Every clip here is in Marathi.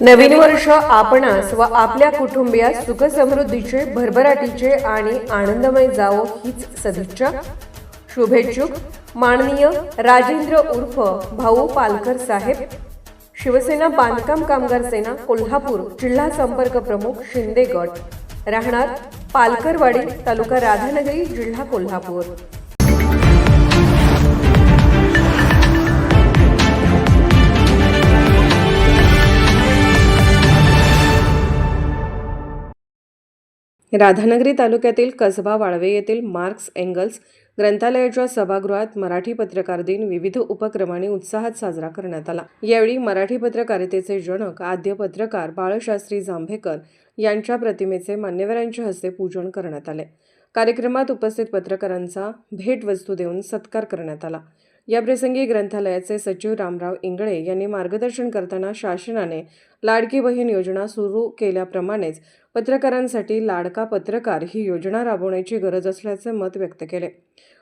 नवीन वर्ष आपणास व आपल्या कुटुंबियास सुख समृद्धीचे भरभराटीचे आणि आनंदमय जावो हीच सदिच्छा. शुभेच्छुक माननीय राजेंद्र उर्फ भाऊ पालकर साहेब शिवसेना बांधकाम कामगार सेना कोल्हापूर जिल्हा संपर्क प्रमुख शिंदे गट राहणार पालकरवाडी तालुका राधानगरी जिल्हा कोल्हापूर. राधानगरी तालुक्यातील कसबा वाळवे येथील मार्क्स एंगल्स ग्रंथालयाच्या सभागृहात मराठी पत्रकार दिन विविध उपक्रमांनी उत्साहात साजरा करण्यात आला. यावेळी मराठी पत्रकारितेचे जनक आद्य पत्रकार बाळशास्त्री जांभेकर यांच्या प्रतिमेचे मान्यवरांच्या हस्ते पूजन करण्यात आले. कार्यक्रमात उपस्थित पत्रकारांचा भेटवस्तू देऊन सत्कार करण्यात आला. याप्रसंगी ग्रंथालयाचे सचिव रामराव इंगळे यांनी मार्गदर्शन करताना शासनाने लाडकी बहीण योजना सुरू केल्याप्रमाणेच पत्रकारांसाठी लाडका पत्रकार ही योजना राबवण्याची गरज असल्याचे मत व्यक्त केले.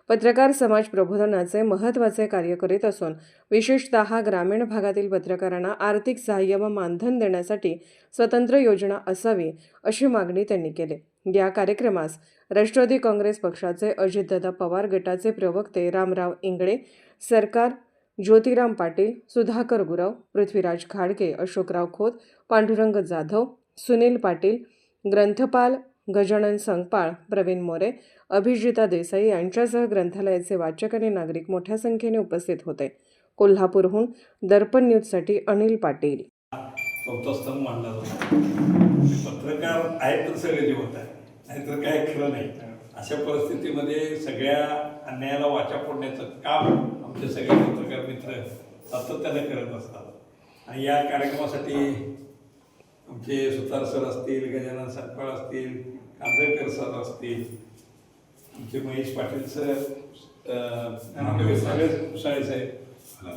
पत्रकार समाज प्रबोधनाचे महत्त्वाचे कार्य करीत असून विशेषतः ग्रामीण भागातील पत्रकारांना आर्थिक सहाय्य व मानधन देण्यासाठी स्वतंत्र योजना असावी अशी मागणी त्यांनी केली. या कार्यक्रमास राष्ट्रवादी काँग्रेस पक्षाचे अजितदादा पवार गटाचे प्रवक्ते रामराव इंगळे सरकार ज्योतिराम पाटील सुधाकर गुरव पृथ्वीराज खाडके अशोकराव खोत पांडुरंग जाधव सुनील पाटील ग्रंथपाल गजानन संगपाळ प्रवीण मोरे अभिजिता देसाई यांच्यासह ग्रंथालयाचे वाचक आणि नागरिक मोठ्या संख्येने उपस्थित होते. कोल्हापूरहून दर्पण न्यूजसाठी अनिल पाटील. पत्रकार आहेत सगळे आहे नाहीतर काय खरं नाही. अशा परिस्थितीमध्ये सगळ्या अन्यायाला वाचा फोडण्याचं काम आमचे सगळे पत्रकार मित्र सातत्याने करत असतात. आणि या कार्यक्रमासाठी आमचे सुतार सर असतील गजानन सातपाळ असतील कांदळकर सर असतील आमचे महेश पाटील सर साहेब.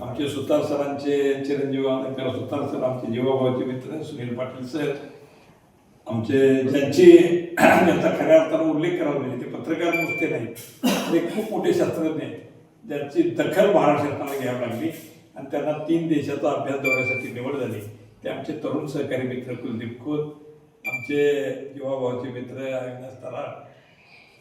आमचे सुतार सरांचे चिरंजीव अलंकार सुतार सर आमचे जीवाभावाचे मित्र सुनील पाटील सर आमचे ज्यांची ज्यांचा खऱ्या अर्थानं उल्लेख करावा म्हणजे ते पत्रकार नुसते नाहीत. ते खूप मोठे शास्त्रज्ञ आहेत. ज्यांची दखल महाराष्ट्राला घ्यावी लागली आणि त्यांना तीन देशाचा अभ्यास दौऱ्यासाठी निवड झाली. ते आमचे तरुण सहकारी मित्र कुलदीप खोत आमचे युवाभावाचे मित्र अविनाश तराळ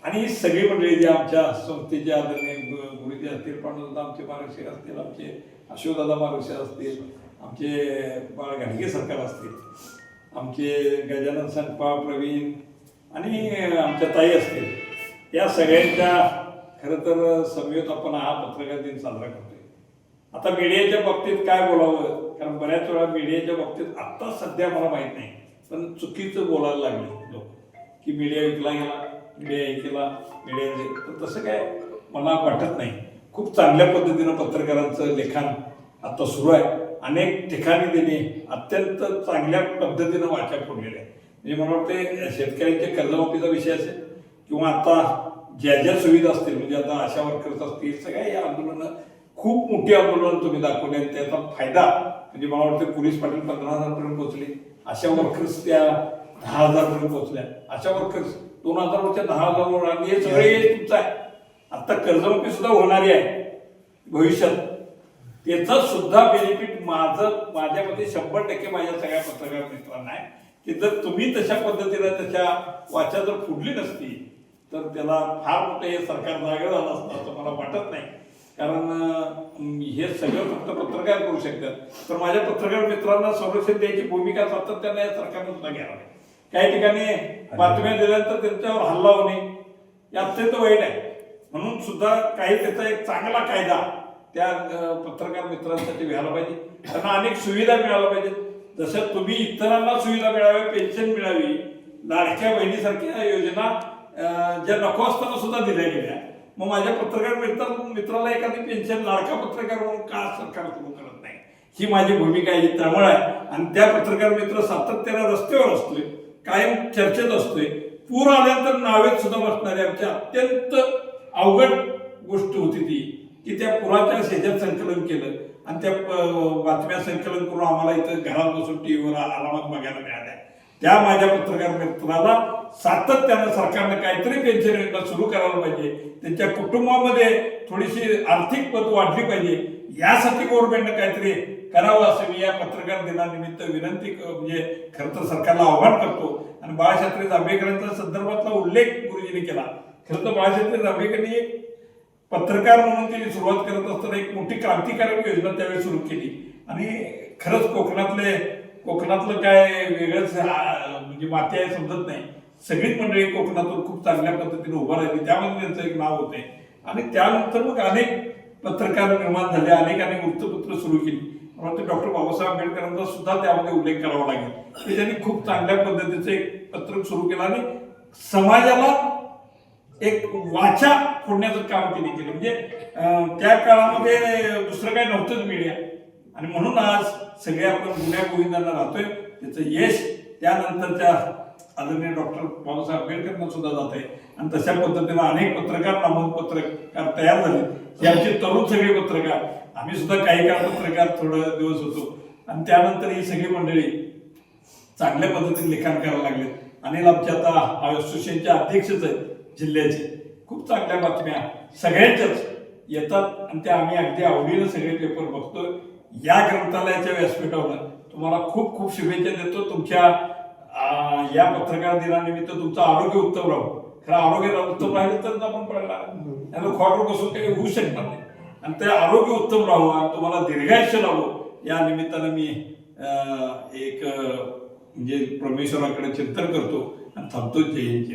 आणि ही सगळी मंडळी जी आमच्या संस्थेचे आदरणीय गुरुजी असतील पांडुदादा आमचे मार्गशीर असतील आमचे अशोकदादा मार्गशीर असतील आमचे बाळ गाडगे सरकार असतील. आमचे गजानन संपा प्रवीण आणि आमच्या ताई असतील. या सगळ्यांच्या खरं तर समवेत आपण हा पत्रकार दिन साजरा करतोय. आता मीडियाच्या बाबतीत काय बोलावं? कारण बऱ्याच वेळा मीडियाच्या बाबतीत आत्ता सध्या मला माहीत नाही. पण चुकीचं बोलायला लागले लोक. की मीडिया विकला गेला मीडिया हे केला मीडिया तर तसं काय मला वाटत नाही. खूप चांगल्या पद्धतीनं पत्रकारांचं लेखन आता सुरू आहे. अनेक ठिकाणी त्यांनी अत्यंत चांगल्या पद्धतीनं वाचा फोडलेल्या आहे म्हणजे मला वाटते शेतकऱ्यांच्या कर्जमाफीचा विषय असेल किंवा आता ज्या ज्या सुविधा असतील म्हणजे आता आशा वर्कर्स असतील सगळ्या या आंदोलनं खूप मोठी आंदोलन तुम्ही दाखवले आणि त्याचा फायदा म्हणजे मला वाटतं पोलीस पाटील पंधरा हजारपर्यंत पोहोचले आशा वर्कर्स त्या दहा हजारपर्यंत पोहोचल्या. आशा वर्कर्स दोन हजारवरच्या दहा हजारवर आणि हे सगळे तुमचं आहे. आता कर्जमाफी सुद्धा होणारी आहे. भविष्यात त्याचा सुद्धा बेनिफिट माझं माझ्या मते शंभर टक्के माझ्या सगळ्या पत्रकार मित्रांना आहे. की जर तुम्ही तशा पद्धतीने त्याच्या वाचा जर फुडली नसती तर त्याला फार मोठं हे सरकार जागा झालं असतं असं मला वाटत नाही. कारण हे सगळं फक्त पत्रकार करू शकतात. तर माझ्या पत्रकार मित्रांना संरक्षण द्यायची भूमिका सातत्याने या सरकारनं सुद्धा घ्यावी लागेल. काही ठिकाणी बातम्या दिल्यानंतर त्यांच्यावर हल्ला होणे हे अत्यंत वाईट आहे. म्हणून सुद्धा काही त्याचा एक चांगला कायदा त्या पत्रकार मित्रांसाठी व्हायला पाहिजे. त्यांना अनेक सुविधा मिळायला पाहिजेत. जसं तुम्ही इतरांना सुविधा मिळाव्या पेन्शन मिळावी लाडक्या बहिणीसारख्या योजना ज्या नको असताना सुद्धा दिल्या गेल्या. मग माझ्या पत्रकार मित्र मित्राला एखादी पेन्शन लाडका पत्रकार म्हणून का सरकार सुरू करत नाही? ही माझी भूमिका आहे ही आहे. आणि त्या पत्रकार मित्र सातत्याने रस्त्यावर असतोय कायम चर्चेत असतोय. पूर आल्यानंतर नावेत सुद्धा बसणारी आमची अत्यंत अवघड गोष्ट होती ती. की त्या पुराच्या शेजात संकलन केलं. आणि त्या बातम्या संकलन करून आम्हाला इथं घरात बसून टीव्हीवर आरामात बघायला मिळाल्या. त्या माझ्या पत्रकार मित्राला सातत्यानं सरकारनं काहीतरी पेन्शन योजना सुरू करायला पाहिजे. त्यांच्या कुटुंबामध्ये थोडीशी आर्थिक पत वाढली पाहिजे. यासाठी गव्हर्नमेंटनं काहीतरी करावं असं मी या पत्रकार दिनानिमित्त विनंती म्हणजे खरं तर सरकारला आव्हान करतो. आणि बाळशास्त्री जांभेकरांच्या संदर्भातला उल्लेख गुरुजींनी केला. खरं तर बाळशास्त्री जांभेकरांनी पत्रकार म्हणून त्यांनी सुरुवात करत असताना एक मोठी क्रांतिकारक योजना त्यावेळी सुरू केली. आणि खरंच कोकणातले कोकणातलं काय वेगळंच म्हणजे माती आहे समजत नाही. सगळीच मंडळी कोकणातून खूप चांगल्या पद्धतीने उभा राहिली. त्यामध्ये त्यांचं एक नाव होते. आणि त्यानंतर मग अनेक पत्रकार निर्माण झाले. अनेक अनेक वृत्तपत्र सुरू केली. मला डॉक्टर बाबासाहेब आंबेडकरांचा सुद्धा त्यामध्ये उल्लेख करावा लागेल. की त्यांनी खूप चांगल्या पद्धतीचं एक पत्रक सुरू केलं. आणि समाजाला एक वाचा फोडण्याचं काम त्यांनी केलं. म्हणजे त्या काळामध्ये दुसरं काही नव्हतंच मीडिया आणि म्हणून आज सगळे आपण गुन्ह्या गोविंदांना राहतोय. त्याचं यश त्यानंतरच्या आदरणीय डॉक्टर बाबासाहेब आंबेडकरांना सुद्धा जात आहे आणि तशा पद्धतीनं अनेक पत्रकार नामक पत्रकार तयार झाले. हे आमचे तरुण सगळे पत्रकार. आम्ही सुद्धा काही काळ पत्रकार थोडं दिवस होतो. आणि त्यानंतर ही सगळी मंडळी चांगल्या पद्धतीने लिखाण करायला लागले अनिल आमच्या आता असोसिएशनचे अध्यक्षच आहेत. जिल्ह्याचे. खूप चांगल्या बातम्या. सगळ्यांच्याच येतात आणि त्या आम्ही अगदी आवडीनं सगळे पेपर बघतोय. या ग्रंथालयाच्या व्यासपीठावर तुम्हाला खूप खूप शुभेच्छा देतो. तुमच्या या पत्रकार दिनानिमित्त तुमचं आरोग्य उत्तम राहू. खरं आरोग्य उत्तम राहिलं तरच आपण पडला यांना खोटवर बसून काही होऊ शकणार नाही. आणि ते आरोग्य उत्तम राहू आणि तुम्हाला दीर्घायुष्य लावू या निमित्तानं मी अं, एक म्हणजे परमेश्वराकडे चिंतन करतो आणि थांबतो. जय जय